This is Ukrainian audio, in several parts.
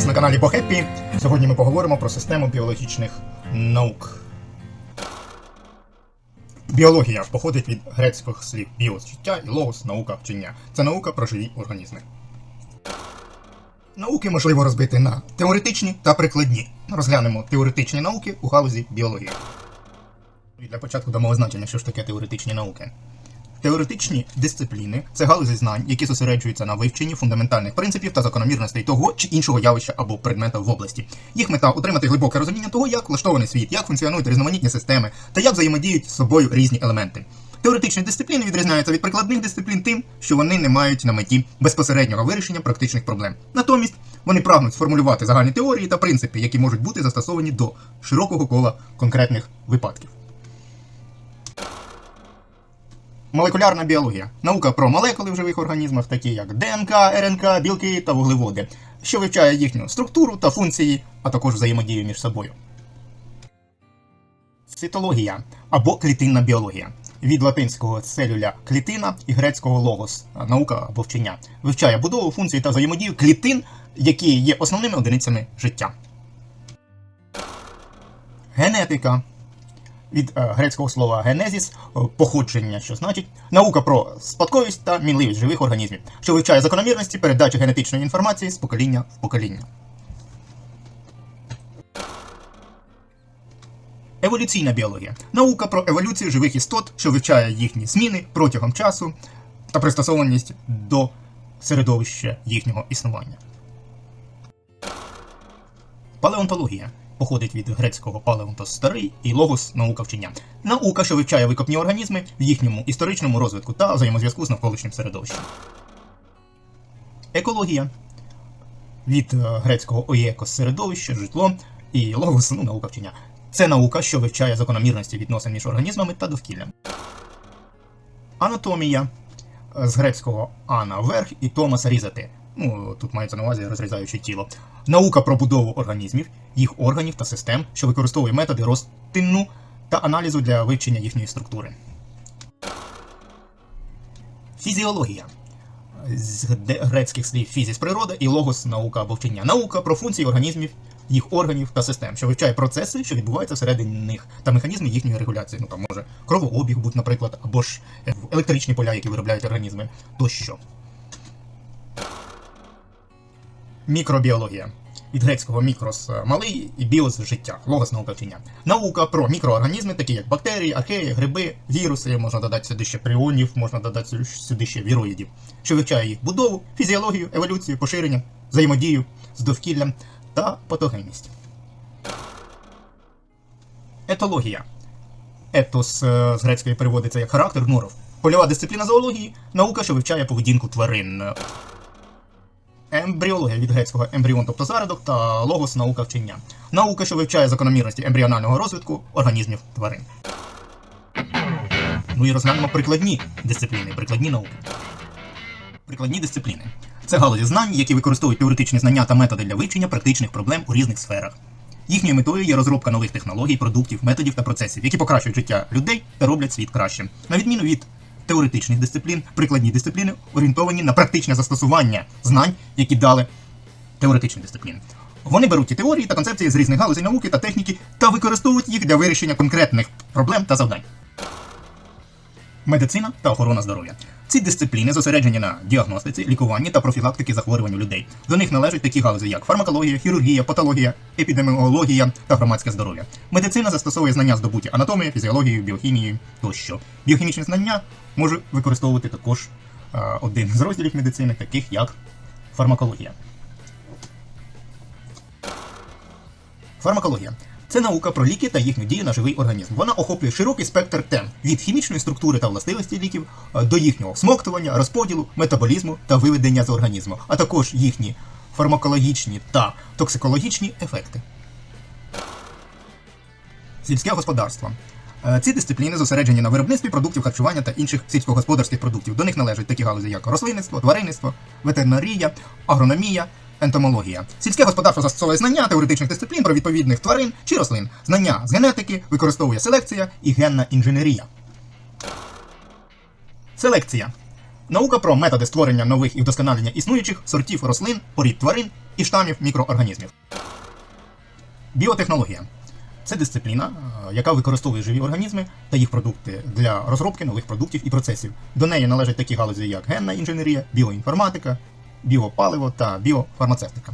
вас на каналі Бохеппі. Сьогодні ми поговоримо про систему біологічних наук. Біологія походить від грецьких слів біос життя і логос наука вчення. Це наука про живі організми. Науки можливо розбити на теоретичні та прикладні. Розглянемо теоретичні науки у галузі біології. Для початку дамо означення, що ж таке теоретичні науки. Теоретичні дисципліни це галузі знань, які зосереджуються на вивченні фундаментальних принципів та закономірностей того чи іншого явища або предмета в області. Їх мета отримати глибоке розуміння того, як влаштований світ, як функціонують різноманітні системи та як взаємодіють з собою різні елементи. Теоретичні дисципліни відрізняються від прикладних дисциплін тим, що вони не мають на меті безпосереднього вирішення практичних проблем. Натомість вони прагнуть сформулювати загальні теорії та принципи, які можуть бути застосовані до широкого кола конкретних випадків. Молекулярна біологія наука про молекули в живих організмах, такі як ДНК, РНК, білки та вуглеводи, що вивчає їхню структуру та функції, а також взаємодію між собою. Цитологія або клітинна біологія від латинського целюля клітина і грецького логос наука або вчення вивчає будову функції та взаємодію клітин, які є основними одиницями життя. Генетика від е, грецького слова генезіс е, походження, що значить наука про спадковість та мінливість живих організмів, що вивчає закономірності передачі генетичної інформації з покоління в покоління. Еволюційна біологія наука про еволюцію живих істот, що вивчає їхні зміни протягом часу та пристосованість до середовища їхнього існування. Палеонтологія походить від грецького палеонтос старий і логос наука вчення. Наука, що вивчає викопні організми в їхньому історичному розвитку та взаємозв'язку з навколишнім середовищем. Екологія від е, грецького оєкос середовище, житло і логос ну, наука вчення. Це наука, що вивчає закономірності відносин між організмами та довкіллям. Анатомія е, з грецького ана верх і томас різати. Ну, тут мається на увазі розрізаючи тіло. Наука про будову організмів, їх органів та систем, що використовує методи розтину та аналізу для вивчення їхньої структури. Фізіологія з грецьких слів фізіс природа і логос наука або вчення. Наука про функції організмів, їх органів та систем, що вивчає процеси, що відбуваються всередині них, та механізми їхньої регуляції. Ну там може кровообіг бути, наприклад, або ж е, електричні поля, які виробляють організми, тощо. Мікробіологія. Від грецького мікрос е, малий і біос життя, логос наука вчення. Наука про мікроорганізми, такі як бактерії, археї, гриби, віруси, можна додати сюди ще пріонів, можна додати сюди ще віроїдів, що вивчає їх будову, фізіологію, еволюцію, поширення, взаємодію з довкіллям та патогенність. Етологія. Етос е, з грецької переводиться як характер, норов. Польова дисципліна зоології наука, що вивчає поведінку тварин. Ембріологія від грецького ембріон, тобто зародок, та логос наука вчення. Наука, що вивчає закономірності ембріонального розвитку організмів тварин. Ну і розглянемо прикладні дисципліни, прикладні науки. Прикладні дисципліни це галузі знань, які використовують теоретичні знання та методи для вивчення практичних проблем у різних сферах. Їхньою метою є розробка нових технологій, продуктів, методів та процесів, які покращують життя людей та роблять світ кращим. На відміну від теоретичних дисциплін, прикладні дисципліни орієнтовані на практичне застосування знань, які дали теоретичні дисципліни. Вони беруть ті теорії та концепції з різних галузей науки та техніки та використовують їх для вирішення конкретних проблем та завдань. Медицина та охорона здоров'я. Ці дисципліни зосереджені на діагностиці, лікуванні та профілактики захворювань людей. До них належать такі галузі, як фармакологія, хірургія, патологія, епідеміологія та громадське здоров'я. Медицина застосовує знання здобуті анатомії, фізіології, біохімії тощо. Біохімічні знання може використовувати також е, один з розділів медицини, таких як фармакологія. Фармакологія це наука про ліки та їхню дію на живий організм. Вона охоплює широкий спектр тем від хімічної структури та властивості ліків е, до їхнього смоктування, розподілу, метаболізму та виведення з організму, а також їхні фармакологічні та токсикологічні ефекти. Сільське господарство. Е, Ці дисципліни зосереджені на виробництві продуктів харчування та інших сільськогосподарських продуктів. До них належать такі галузі, як рослинництво, тваринництво, ветеринарія, агрономія, ентомологія. Сільське господарство застосовує знання теоретичних дисциплін про відповідних тварин чи рослин. Знання з генетики використовує селекція і генна інженерія. Селекція. Наука про методи створення нових і вдосконалення існуючих сортів рослин, порід тварин і штамів мікроорганізмів. Біотехнологія це дисципліна, е, яка використовує живі організми та їх продукти для розробки нових продуктів і процесів. До неї належать такі галузі, як генна інженерія, біоінформатика, біопаливо та біофармацевтика.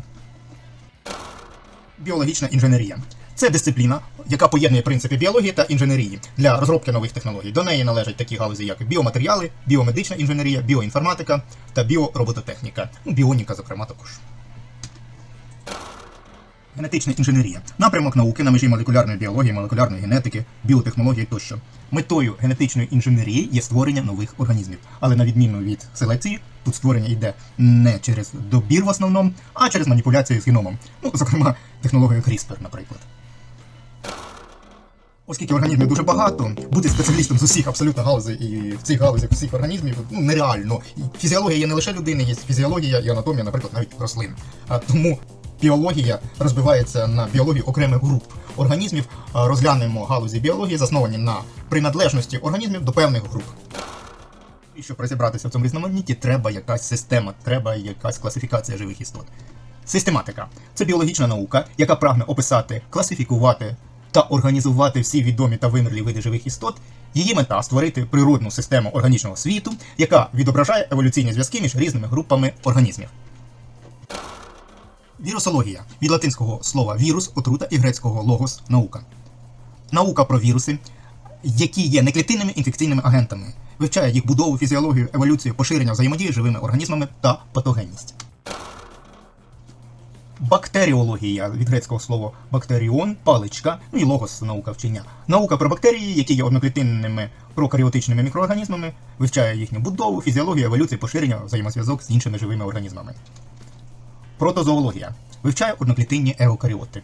Біологічна інженерія. Це дисципліна, яка поєднує принципи біології та інженерії для розробки нових технологій. До неї належать такі галузі, як біоматеріали, біомедична інженерія, біоінформатика та біоробототехніка. Ну, біоніка, зокрема, також. Генетична інженерія напрямок науки на межі молекулярної біології, молекулярної генетики, біотехнології тощо. Метою генетичної інженерії є створення нових організмів. Але на відміну від селекції, тут створення йде не через добір в основному, а через маніпуляцію з геномом. Ну, зокрема, технологію CRISPR, наприклад. Оскільки організмів дуже багато, бути спеціалістом з усіх абсолютно галузей і в цих галузях всіх організмів ну нереально. Фізіологія є не лише людини, є фізіологія і анатомія, наприклад, навіть рослин. А тому біологія розбивається на біологію окремих груп організмів. Розглянемо галузі біології, засновані на приналежності організмів до певних груп. І щоб розібратися в цьому різноманітті, треба якась система, треба якась класифікація живих істот. Систематика це біологічна наука, яка прагне описати, класифікувати та організувати всі відомі та вимерлі види живих істот. Її мета створити природну систему органічного світу, яка відображає еволюційні зв'язки між різними групами організмів. Вірусологія від латинського слова вірус, отрута і грецького логос наука. Наука про віруси, які є неклітинними інфекційними агентами, вивчає їх будову, фізіологію, еволюцію, поширення взаємодії живими організмами та патогенність. Бактеріологія від грецького слова бактеріон, паличка, ну і логос наука вчення. Наука про бактерії, які є одноклітинними прокаріотичними мікроорганізмами, вивчає їхню будову, фізіологію, еволюцію, поширення, взаємозв'язок з іншими живими організмами. Протозоологія вивчає одноклітинні еукаріоти.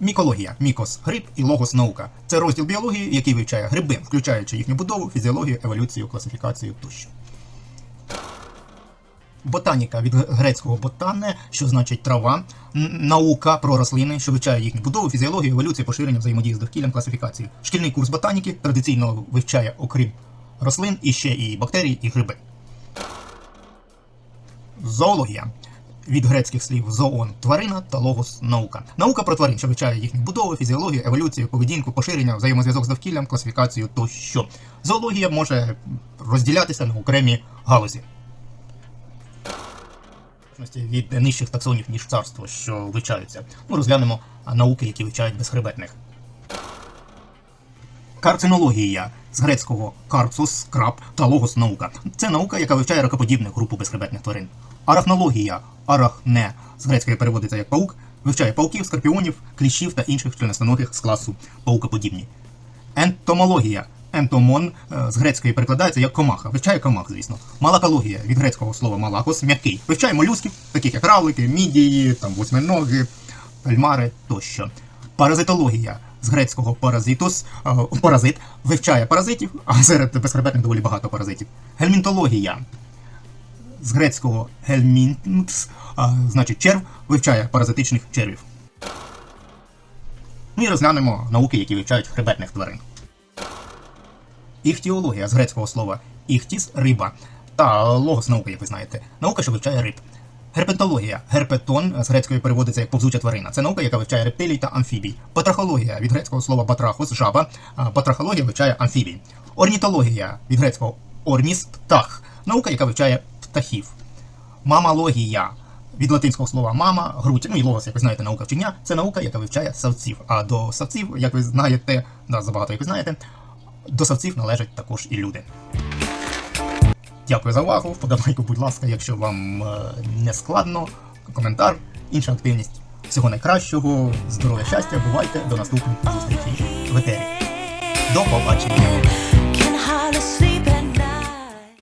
Мікологія мікос гриб і логос наука. Це розділ біології, який вивчає гриби, включаючи їхню будову, фізіологію, еволюцію, класифікацію тощо. Ботаніка від грецького ботане, що значить трава, наука про рослини, що вивчає їхню будову, фізіологію, еволюцію, поширення взаємодії з довкіллям, класифікацію. Шкільний курс ботаніки традиційно вивчає, окрім рослин, і ще і бактерії, і гриби. Зоологія від грецьких слів зоон тварина та логос наука. Наука про тварин, що вивчає їхню будову, фізіологію, еволюцію, поведінку, поширення, взаємозв'язок з довкіллям, класифікацію тощо. Зоологія може розділятися на окремі галузі. від нижчих таксонів, ніж царство, що вивчаються. Ну, розглянемо науки, які вивчають безхребетних. Карцинологія з грецького карцус, краб та логос наука. Це наука, яка вивчає ракоподібних групу безхребетних тварин. Арахнологія арахне з грецької переводиться як паук, вивчає пауків, скорпіонів, кліщів та інших членистоногих з класу паукоподібні. Ентомологія. Ентомон е, з грецької перекладається як комаха. Вивчає комах, звісно. Малакологія від грецького слова малакос м'який. Вивчає молюсків, таких як равлики, мідії, там восьминоги, кальмари тощо. Паразитологія з грецького паразитус, е, паразит вивчає паразитів, а серед безхребетних доволі багато паразитів. Гельмінтологія з грецького гельмінтс, значить черв, вивчає паразитичних червів. Ну і розглянемо науки, які вивчають хребетних тварин. Іхтіологія з грецького слова іхтіс риба та логос наука, як ви знаєте. Наука, що вивчає риб. Герпетологія. Герпетон з грецької переводиться як повзуча тварина. Це наука, яка вивчає рептилій та амфібій. Патрахологія від грецького слова батрахос жаба. Патрахологія вивчає амфібій. Орнітологія від грецького орніс птах. Наука, яка вивчає птахів. Мамалогія від латинського слова мама, грудь, ну і логос, як ви знаєте, наука вчення, це наука, яка вивчає савців. А до савців, як ви знаєте, да, забагато як ви знаєте, до савців належать також і люди. Дякую за увагу. Вподобайку, будь ласка, якщо вам е, не складно, коментар, інша активність. Всього найкращого, здоров'я, щастя, бувайте, до наступних зустрічей в етері. До побачення!